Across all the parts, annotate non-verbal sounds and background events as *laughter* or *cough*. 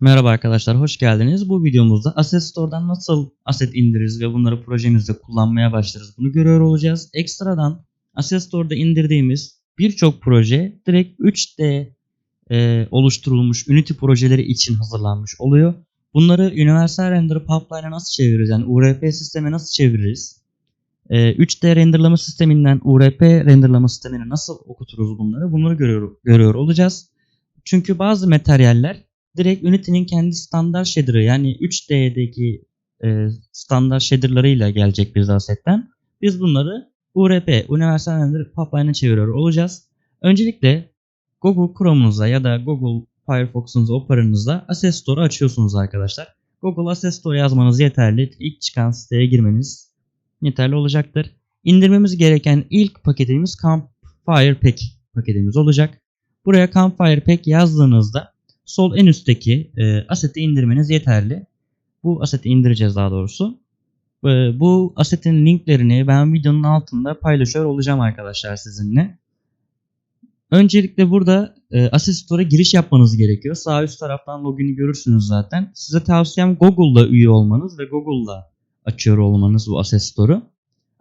Merhaba arkadaşlar, hoş geldiniz. Bu videomuzda Asset Store'dan nasıl asset indiririz ve bunları projemizde kullanmaya başlarız bunu görüyor olacağız. Ekstradan Asset Store'da indirdiğimiz birçok proje direkt 3D e, oluşturulmuş Unity projeleri için hazırlanmış oluyor. Bunları Universal Render Pipeline'a nasıl çeviririz? Yani URP sisteme nasıl çeviririz? E, 3D renderlama sisteminden URP renderlama sistemine nasıl okuturuz bunları? Bunları görüyor, görüyor olacağız. Çünkü bazı materyaller direkt Unity'nin kendi standart shader'ı yani 3D'deki e, standart shader'larıyla gelecek bize assetten. Biz bunları URP, Universal Render Pipeline'a çeviriyor olacağız. Öncelikle Google Chrome'unuza ya da Google Firefox'unuza, Opera'nızda Asset Store'u açıyorsunuz arkadaşlar. Google Asset Store yazmanız yeterli. İlk çıkan siteye girmeniz yeterli olacaktır. İndirmemiz gereken ilk paketimiz Campfire Pack paketimiz olacak. Buraya Campfire Pack yazdığınızda sol en üstteki e, aseti indirmeniz yeterli. Bu aseti indireceğiz daha doğrusu. E, bu asetin linklerini ben videonun altında paylaşıyor olacağım arkadaşlar sizinle. Öncelikle burada e, Asset Store'a giriş yapmanız gerekiyor. Sağ üst taraftan login'i görürsünüz zaten. Size tavsiyem Google'da üye olmanız ve Google'da açıyor olmanız bu Asset Store'u.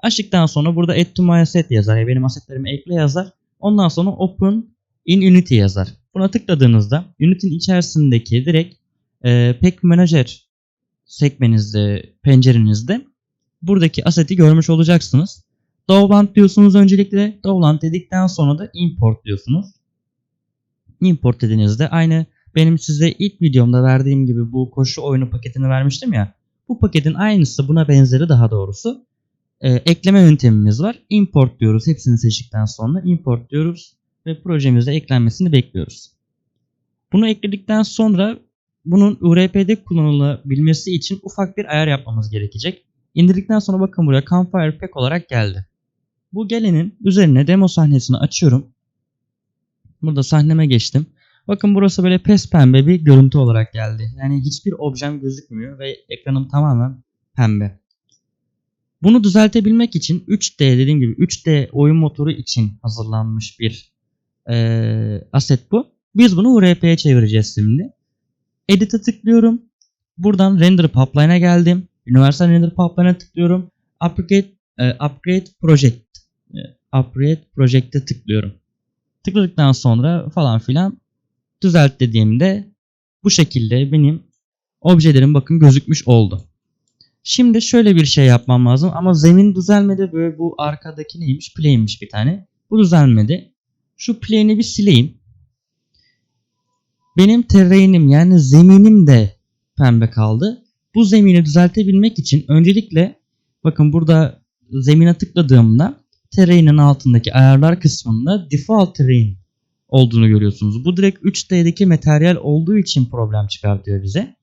Açtıktan sonra burada Add to my asset yazar. Yani benim asetlerimi ekle yazar. Ondan sonra Open in Unity yazar. Buna tıkladığınızda Unity'nin içerisindeki direkt e, Pack Manager sekmenizde, pencerenizde buradaki aseti görmüş olacaksınız. Dovland diyorsunuz öncelikle. Dovland dedikten sonra da import diyorsunuz. Import dediğinizde aynı benim size ilk videomda verdiğim gibi bu koşu oyunu paketini vermiştim ya. Bu paketin aynısı buna benzeri daha doğrusu. Ee, ekleme yöntemimiz var. Import diyoruz. Hepsini seçtikten sonra import diyoruz ve projemize eklenmesini bekliyoruz. Bunu ekledikten sonra bunun URP'de kullanılabilmesi için ufak bir ayar yapmamız gerekecek. İndirdikten sonra bakın buraya Campfire Pack olarak geldi. Bu gelenin üzerine demo sahnesini açıyorum. Burada sahneme geçtim. Bakın burası böyle pes pembe bir görüntü olarak geldi. Yani hiçbir objem gözükmüyor ve ekranım tamamen pembe. Bunu düzeltebilmek için 3D dediğim gibi 3D oyun motoru için hazırlanmış bir e, aset bu. Biz bunu URP'ye çevireceğiz şimdi. Edit'e tıklıyorum. Buradan Render Pipeline'a geldim. Universal Render Pipeline'a tıklıyorum. Upgrade, e, upgrade Project. E, upgrade Project'e tıklıyorum. Tıkladıktan sonra falan filan düzelt dediğimde bu şekilde benim objelerim bakın gözükmüş oldu. Şimdi şöyle bir şey yapmam lazım ama zemin düzelmedi böyle bu arkadaki neymiş play'miş bir tane. Bu düzelmedi. Şu play'ini bir sileyim. Benim terrainim yani zeminim de pembe kaldı. Bu zemini düzeltebilmek için öncelikle bakın burada zemine tıkladığımda terrain'in altındaki ayarlar kısmında default terrain olduğunu görüyorsunuz. Bu direkt 3D'deki materyal olduğu için problem çıkartıyor bize.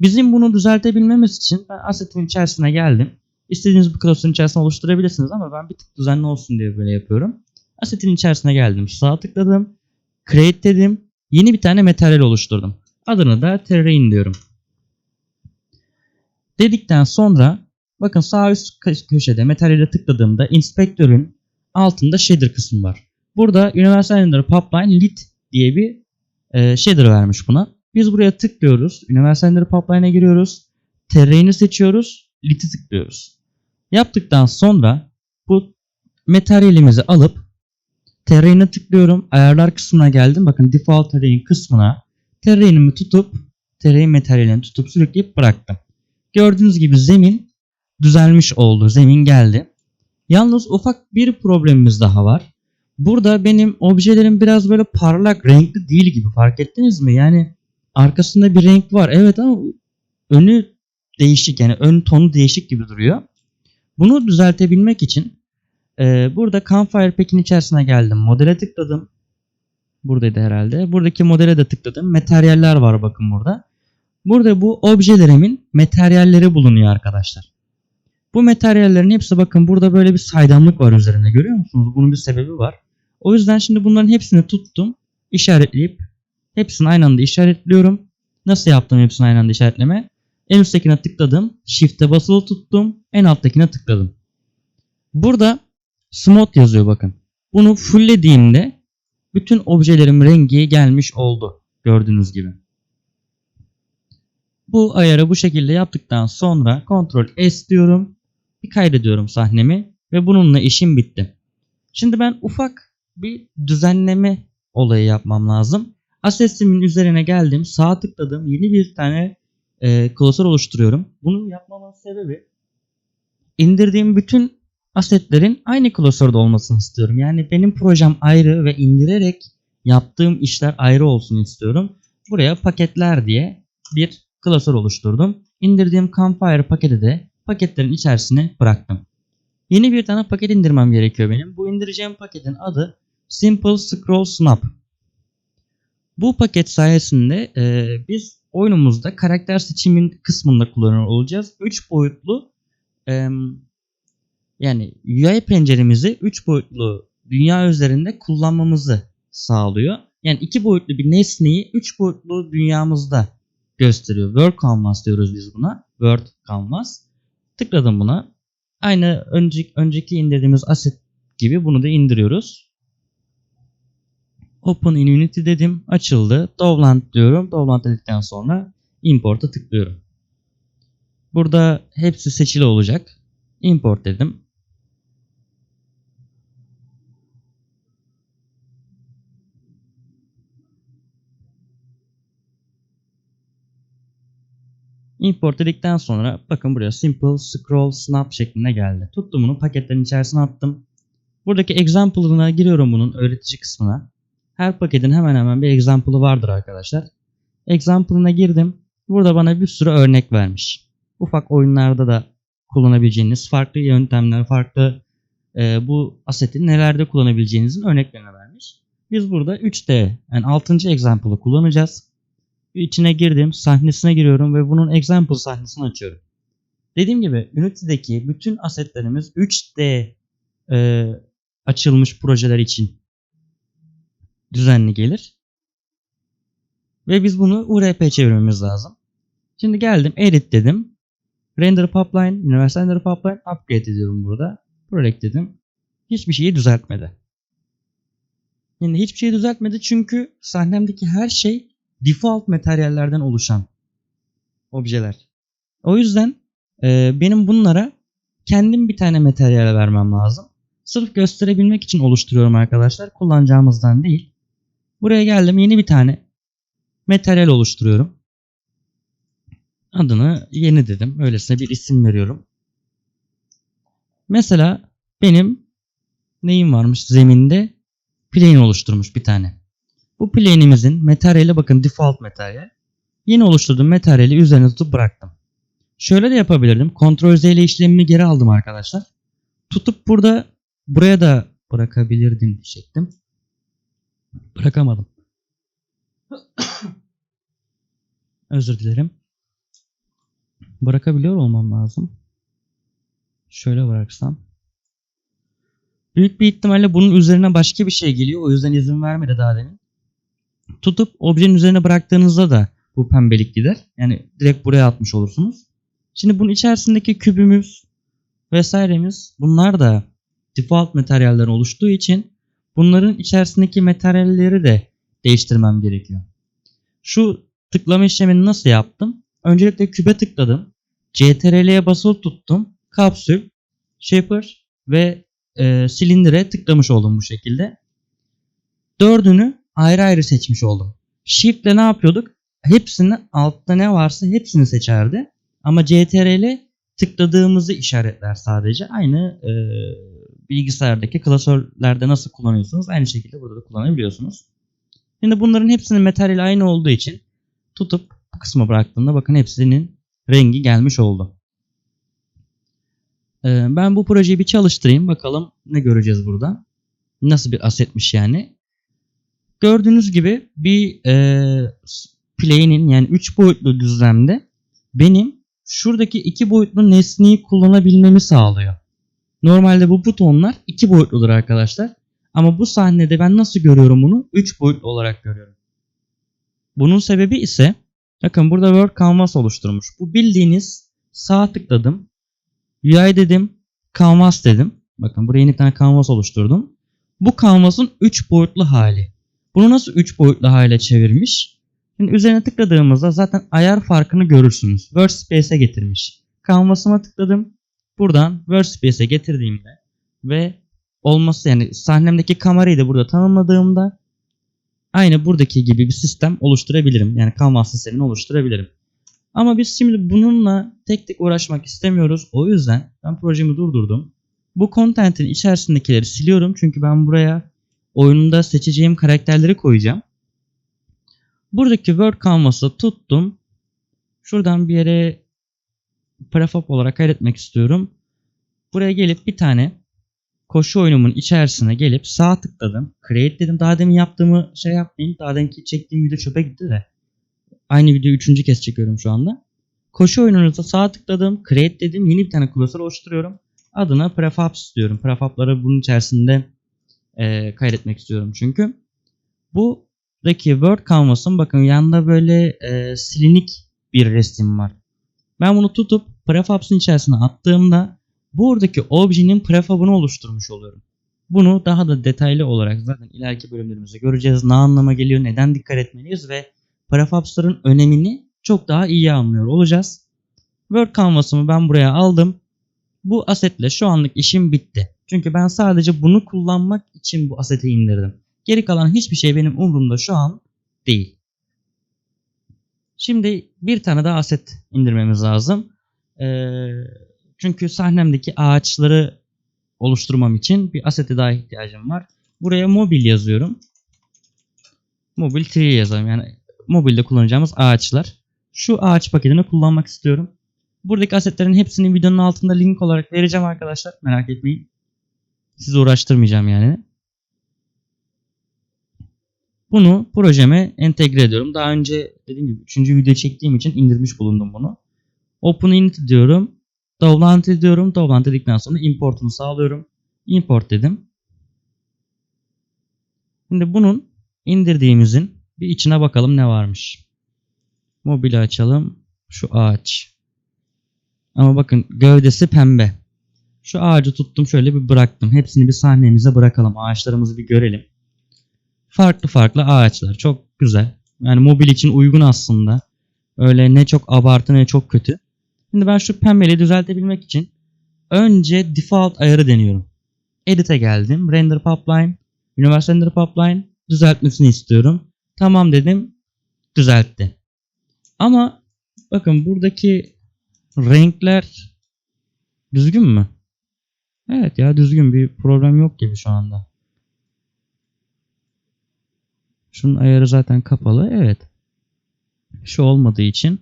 Bizim bunu düzeltebilmemiz için ben assetin içerisine geldim. İstediğiniz bu klasörün içerisine oluşturabilirsiniz ama ben bir tık düzenli olsun diye böyle yapıyorum. Assetin içerisine geldim. Sağ tıkladım. Create dedim. Yeni bir tane materyal oluşturdum. Adını da terrain diyorum. Dedikten sonra bakın sağ üst köşede materyale tıkladığımda inspektörün altında shader kısmı var. Burada Universal Render Pipeline Lit diye bir e, shader vermiş buna. Biz buraya tıklıyoruz. Universal Render Pipeline'e giriyoruz. Terrain'i seçiyoruz. Lit'i tıklıyoruz. Yaptıktan sonra bu materyalimizi alıp terrain'e tıklıyorum. Ayarlar kısmına geldim. Bakın default terrain kısmına terrain'imi tutup terrain materyalini tutup sürükleyip bıraktım. Gördüğünüz gibi zemin düzelmiş oldu. Zemin geldi. Yalnız ufak bir problemimiz daha var. Burada benim objelerim biraz böyle parlak, renkli değil gibi fark ettiniz mi? Yani arkasında bir renk var. Evet ama önü değişik yani ön tonu değişik gibi duruyor. Bunu düzeltebilmek için e, burada Campfire Pack'in içerisine geldim. Modele tıkladım. Buradaydı herhalde. Buradaki modele de tıkladım. Materyaller var bakın burada. Burada bu objelerimin materyalleri bulunuyor arkadaşlar. Bu materyallerin hepsi bakın burada böyle bir saydamlık var üzerinde görüyor musunuz? Bunun bir sebebi var. O yüzden şimdi bunların hepsini tuttum. işaretleyip hepsini aynı anda işaretliyorum. Nasıl yaptım hepsini aynı anda işaretleme? En üsttekine tıkladım. Shift'e basılı tuttum. En alttakine tıkladım. Burada smooth yazıyor bakın. Bunu fulllediğimde bütün objelerim rengi gelmiş oldu. Gördüğünüz gibi. Bu ayarı bu şekilde yaptıktan sonra Ctrl S diyorum. Bir kaydediyorum sahnemi ve bununla işim bitti. Şimdi ben ufak bir düzenleme olayı yapmam lazım. Assets'imin üzerine geldim. Sağ tıkladım. Yeni bir tane e, klasör oluşturuyorum. Bunu yapmamın sebebi indirdiğim bütün asetlerin aynı klasörde olmasını istiyorum. Yani benim projem ayrı ve indirerek yaptığım işler ayrı olsun istiyorum. Buraya paketler diye bir klasör oluşturdum. İndirdiğim Campfire paketi de paketlerin içerisine bıraktım. Yeni bir tane paket indirmem gerekiyor benim. Bu indireceğim paketin adı Simple Scroll Snap. Bu paket sayesinde e, biz oyunumuzda karakter seçimin kısmında kullanıyor olacağız. 3 boyutlu e, yani UI penceremizi 3 boyutlu dünya üzerinde kullanmamızı sağlıyor. Yani 2 boyutlu bir nesneyi 3 boyutlu dünyamızda gösteriyor. Word Canvas diyoruz biz buna. Word Canvas. Tıkladım buna. Aynı önceki, önceki indirdiğimiz asset gibi bunu da indiriyoruz. Open in Unity dedim. Açıldı. Dovland diyorum. Dovland dedikten sonra Import'a tıklıyorum. Burada hepsi seçili olacak. Import dedim. Import dedikten sonra bakın buraya Simple Scroll Snap şeklinde geldi. Tuttum bunu paketlerin içerisine attım. Buradaki example'ına giriyorum bunun öğretici kısmına. Her paketin hemen hemen bir example'ı vardır arkadaşlar. Example'ına girdim. Burada bana bir sürü örnek vermiş. Ufak oyunlarda da kullanabileceğiniz farklı yöntemler, farklı e, bu aseti nelerde kullanabileceğinizin örneklerini vermiş. Biz burada 3D yani 6. example'ı kullanacağız. İçine girdim, sahnesine giriyorum ve bunun example sahnesini açıyorum. Dediğim gibi Unity'deki bütün asetlerimiz 3D e, açılmış projeler için düzenli gelir. Ve biz bunu URP çevirmemiz lazım. Şimdi geldim edit dedim. Render pipeline, universal render pipeline upgrade ediyorum burada. Project dedim. Hiçbir şeyi düzeltmedi. Yani hiçbir şeyi düzeltmedi çünkü sahnemdeki her şey default materyallerden oluşan objeler. O yüzden e, benim bunlara kendim bir tane materyal vermem lazım. Sırf gösterebilmek için oluşturuyorum arkadaşlar. Kullanacağımızdan değil. Buraya geldim yeni bir tane materyal oluşturuyorum. Adını yeni dedim. Öylesine bir isim veriyorum. Mesela benim neyim varmış zeminde plane oluşturmuş bir tane. Bu plane'imizin materyali bakın default materyal. Yeni oluşturduğum materyali üzerine tutup bıraktım. Şöyle de yapabilirdim. Ctrl Z ile işlemimi geri aldım arkadaşlar. Tutup burada buraya da bırakabilirdim diyecektim. Bırakamadım. *coughs* Özür dilerim. Bırakabiliyor olmam lazım. Şöyle bıraksam. Büyük bir ihtimalle bunun üzerine başka bir şey geliyor. O yüzden izin vermedi daha demin. Tutup objenin üzerine bıraktığınızda da bu pembelik gider. Yani direkt buraya atmış olursunuz. Şimdi bunun içerisindeki kübümüz vesairemiz bunlar da default materyaller oluştuğu için bunların içerisindeki materyalleri de değiştirmem gerekiyor. Şu tıklama işlemini nasıl yaptım? Öncelikle kübe tıkladım. CTRL'ye basılı tuttum. Kapsül, shaper ve e, silindire tıklamış oldum bu şekilde. Dördünü ayrı ayrı seçmiş oldum. Shift ile ne yapıyorduk? Hepsini altta ne varsa hepsini seçerdi. Ama CTRL tıkladığımızı işaretler sadece. Aynı e, bilgisayardaki klasörlerde nasıl kullanıyorsunuz aynı şekilde burada da kullanabiliyorsunuz. Şimdi bunların hepsinin materyali aynı olduğu için tutup bu kısma bıraktığımda bakın hepsinin rengi gelmiş oldu. Ee, ben bu projeyi bir çalıştırayım bakalım ne göreceğiz burada. Nasıl bir asetmiş yani. Gördüğünüz gibi bir e, plane'in yani 3 boyutlu düzlemde benim şuradaki 2 boyutlu nesneyi kullanabilmemi sağlıyor. Normalde bu butonlar 2 boyutludur arkadaşlar. Ama bu sahnede ben nasıl görüyorum bunu? 3 boyutlu olarak görüyorum. Bunun sebebi ise bakın burada Word Canvas oluşturmuş. Bu bildiğiniz sağ tıkladım. UI dedim. Canvas dedim. Bakın buraya yeni bir tane canvas oluşturdum. Bu canvas'ın 3 boyutlu hali. Bunu nasıl 3 boyutlu hale çevirmiş? Şimdi üzerine tıkladığımızda zaten ayar farkını görürsünüz. Workspace'e getirmiş. Canvas'ıma tıkladım. Buradan Workspace'e getirdiğimde ve olması yani sahnemdeki kamerayı da burada tanımladığımda aynı buradaki gibi bir sistem oluşturabilirim. Yani Canvas sistemini oluşturabilirim. Ama biz şimdi bununla tek tek uğraşmak istemiyoruz. O yüzden ben projemi durdurdum. Bu content'in içerisindekileri siliyorum. Çünkü ben buraya oyununda seçeceğim karakterleri koyacağım. Buradaki Word Canvas'ı tuttum. Şuradan bir yere prefab olarak kaydetmek istiyorum. Buraya gelip bir tane koşu oyunumun içerisine gelip sağ tıkladım. Create dedim. Daha demin yaptığımı şey yapmayın. Daha deminki çektiğim video çöpe gitti de. Aynı videoyu üçüncü kez çekiyorum şu anda. Koşu oyununuzda sağ tıkladım. Create dedim. Yeni bir tane klasör oluşturuyorum. Adına prefabs istiyorum. Prefabları bunun içerisinde e, kaydetmek istiyorum çünkü. Buradaki Word Canvas'ın bakın yanında böyle e, silinik bir resim var. Ben bunu tutup prefabs'ın içerisine attığımda buradaki objenin prefabını oluşturmuş oluyorum. Bunu daha da detaylı olarak zaten ileriki bölümlerimizde göreceğiz. Ne anlama geliyor, neden dikkat etmeliyiz ve prefabs'ların önemini çok daha iyi anlıyor olacağız. Word Canvas'ımı ben buraya aldım. Bu asetle şu anlık işim bitti. Çünkü ben sadece bunu kullanmak için bu aseti indirdim. Geri kalan hiçbir şey benim umurumda şu an değil. Şimdi bir tane daha aset indirmemiz lazım. Ee, çünkü sahnemdeki ağaçları oluşturmam için bir asete daha ihtiyacım var. Buraya mobil yazıyorum. Mobil tree yazalım. Yani mobilde kullanacağımız ağaçlar. Şu ağaç paketini kullanmak istiyorum. Buradaki asetlerin hepsini videonun altında link olarak vereceğim arkadaşlar. Merak etmeyin. Sizi uğraştırmayacağım yani. Bunu projeme entegre ediyorum. Daha önce dediğim gibi 3. video çektiğim için indirmiş bulundum bunu. Open init diyorum. Download ediyorum. Download dedikten sonra importunu sağlıyorum. Import dedim. Şimdi bunun indirdiğimizin bir içine bakalım ne varmış. Mobili açalım. Şu ağaç. Ama bakın gövdesi pembe. Şu ağacı tuttum şöyle bir bıraktım. Hepsini bir sahnemize bırakalım. Ağaçlarımızı bir görelim. Farklı farklı ağaçlar. Çok güzel. Yani mobil için uygun aslında. Öyle ne çok abartı ne çok kötü. Şimdi ben şu pembeliği düzeltebilmek için önce default ayarı deniyorum. Edit'e geldim. Render pipeline, Universal Render pipeline düzeltmesini istiyorum. Tamam dedim. Düzeltti. Ama bakın buradaki renkler düzgün mü? Evet ya düzgün bir problem yok gibi şu anda. Şunun ayarı zaten kapalı. Evet. Şu olmadığı için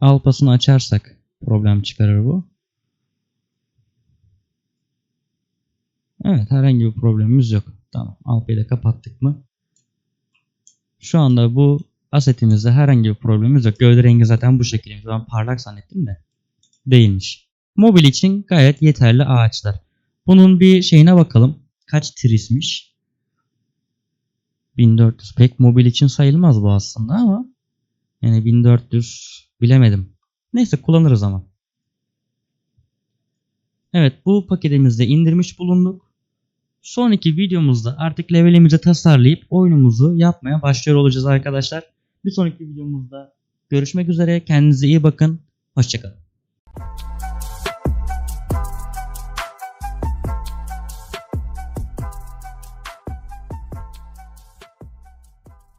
alpasını açarsak problem çıkarır bu. Evet herhangi bir problemimiz yok. Tamam alpayı da kapattık mı? Şu anda bu asetimizde herhangi bir problemimiz yok. Gövde rengi zaten bu şekilde. Ben parlak zannettim de değilmiş. Mobil için gayet yeterli ağaçlar. Bunun bir şeyine bakalım. Kaç trismiş? 1400 pek mobil için sayılmaz bu aslında ama yani 1400 bilemedim. Neyse kullanırız ama. Evet bu paketimizde indirmiş bulunduk. Sonraki videomuzda artık levelimizi tasarlayıp oyunumuzu yapmaya başlıyor olacağız arkadaşlar. Bir sonraki videomuzda görüşmek üzere. Kendinize iyi bakın. Hoşçakalın.